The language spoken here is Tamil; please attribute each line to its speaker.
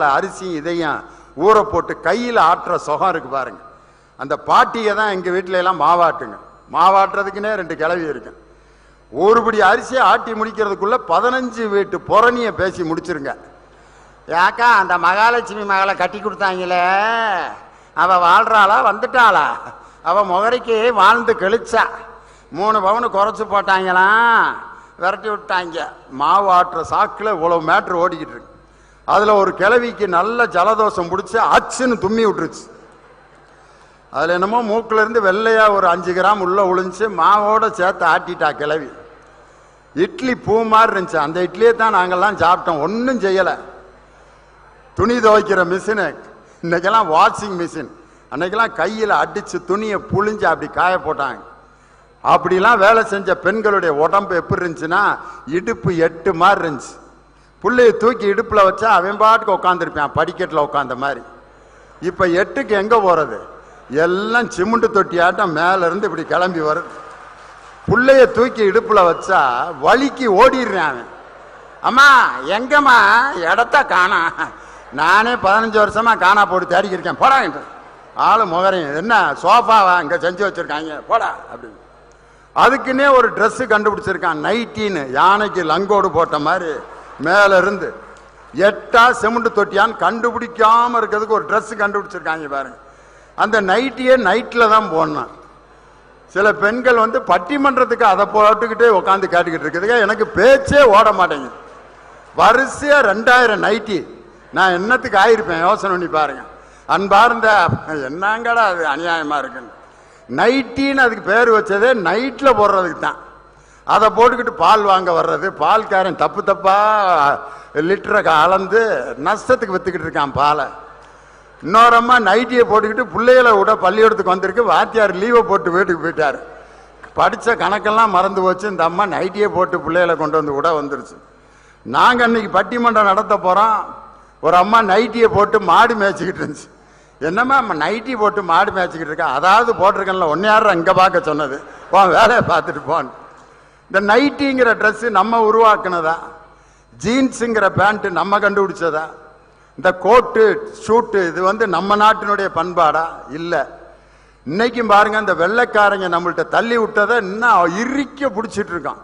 Speaker 1: அரிசியும் இதையும் ஊற போட்டு கையில் ஆட்டுற சுகம் இருக்கு பாருங்க. அந்த பாட்டியை தான் எங்கள் வீட்டில எல்லாம் மாவாட்டுங்க மாவாட்டுறதுக்குன்னே ரெண்டு கிளவி இருக்கு. ஒருபடி அரிசியை ஆட்டி முடிக்கிறதுக்குள்ள பதினஞ்சு வீட்டு புறணியை பேசி முடிச்சிருங்க. ஏக்கா அந்த மகாலட்சுமி மகளை கட்டி கொடுத்தாங்களே. அவள் வாழ்றாளா வந்துட்டாளா? அவள் முகரைக்கு வாழ்ந்து கழிச்சா மூணு பவுனு குறைச்சி போட்டாங்களாம். விரட்டி விட்டாங்க. மாவு ஆட்டுற சாக்கில் இவ்வளோ மேட்ரு ஓடிக்கிட்டு இருக்கு. அதில் ஒரு கிளவிக்கு நல்ல ஜலதோஷம் பிடிச்சி அச்சுன்னு தும்மி விட்டுருச்சு. அதில் என்னமோ மூக்குல இருந்து வெள்ளையா ஒரு அஞ்சு கிராம் உள்ள ஒளிஞ்சு மாவோட சேர்த்து ஆட்டிட்டா கிளவி இட்லி பூ மாதிரி இருந்துச்சு. அந்த இட்லியை தான் நாங்கள்லாம் சாப்பிட்டோம். ஒன்றும் செய்யலை. துணி துவைக்கிற மிஷினு. இன்னைக்கெல்லாம் வாஷிங் மிஷின் அன்னைக்கெல்லாம் கையில் அடித்து துணியை புழிஞ்சு அப்படி காய போட்டாங்க. அப்படிலாம் வேலை செஞ்ச பெண்களுடைய உடம்பு எப்படி இருந்துச்சுன்னா இடுப்பு எட்டு மாதிரி இருந்துச்சு. பிள்ளைய தூக்கி இடுப்பில் வச்சா அவன் பாட்டுக்கு உட்காந்துருப்பான் படிக்கட்டில் உட்காந்த மாதிரி. இப்போ எட்டுக்கு எங்கே போகிறது எல்லாம் சிமுண்டு தொட்டியாட்டம் மேலேருந்து இப்படி கிளம்பி வருது. பிள்ளைய தூக்கி இடுப்பில் வச்சா வலிக்கு ஓடிடுறான் அவன். அம்மா எங்கம்மா? இடத்த காணா. நானே பதினஞ்சு வருஷமாக காணா போட்டு தேடிக்கிருக்கேன் இருக்கேன். போடா என்று ஆளு முகரையும் என்ன சோஃபாவா? இங்கே செஞ்சு வச்சுருக்காங்க. போடா அப்படின்னு. அதுக்குன்னே ஒரு ட்ரெஸ்ஸு கண்டுபிடிச்சிருக்கான். நைட்டின்னு யானைக்கு லங்கோடு போட்ட மாதிரி. மேல இருந்து எட்டா செமுண்டு தொட்டியான்னு கண்டுபிடிக்காம இருக்கிறதுக்கு ஒரு ட்ரெஸ் கண்டுபிடிச்சிருக்காங்க பாருங்க. அந்த நைட்டியே நைட்டில் தான் போடணும். சில பெண்கள் வந்து பட்டிமன்றத்துக்கு அதை போட்டுக்கிட்டே உட்காந்து கேட்டுக்கிட்டு இருக்குதுங்க. எனக்கு பேச்சே ஓட மாட்டேங்குது. வரிசையாக ரெண்டாயிரம் நைட்டி நான் என்னத்துக்கு ஆயிருப்பேன்? யோசனை பண்ணி பாருங்க. அன்பார்ந்த என்னங்கடா அது அநியாயமாக இருக்குன்னு. நைட்டின்னு அதுக்கு பேர் வச்சதே நைட்டில் போடுறதுக்கு தான். அதை போட்டுக்கிட்டு பால் வாங்க வர்றது. பால்காரன் தப்பு தப்பா லிட்டரை அளந்து நஷ்டத்துக்கு வித்துக்கிட்டு இருக்கான் பாலை. இன்னொரு அம்மா நைட்டியை போட்டுக்கிட்டு பிள்ளைகளை விட பள்ளிக்கூடத்துக்கு வந்திருக்கு. வாத்தியார் லீவை போட்டு வீட்டுக்கு போயிட்டார். படித்த கணக்கெல்லாம் மறந்து போச்சு. இந்த அம்மா நைட்டியை போட்டு பிள்ளைகளை கொண்டு வந்து விட வந்துருச்சு. நாங்கள் அன்னைக்கு பட்டிமன்றம் நடத்த போகிறோம் ஒரு அம்மா நைட்டியை போட்டு மாடு மேய்ச்சிக்கிட்டு இருந்துச்சு. என்னம்மா அம்மா நைட்டி போட்டு மாடு மேய்ச்சிக்கிட்டு இருக்கா? அதாவது போட்டிருக்கேன்ல ஒன்னு அங்கே இங்கே பார்க்க சொன்னது? உன் வேலையை பார்த்துட்டு போன்னு. இந்த நைட்டிங்கிற ட்ரெஸ்ஸு நம்ம உருவாக்குனதா? ஜீன்ஸுங்கிற பேண்ட்டு நம்ம கண்டுபிடிச்சதா? இந்த கோட்டு ஷூட்டு இது வந்து நம்ம நாட்டினுடைய பண்பாடா? இல்லை. இன்னைக்கும் பாருங்க இந்த வெள்ளைக்காரங்க நம்மள்ட்ட தள்ளி விட்டதை இன்னும் இறுக்க பிடிச்சிட்டு இருக்கான்.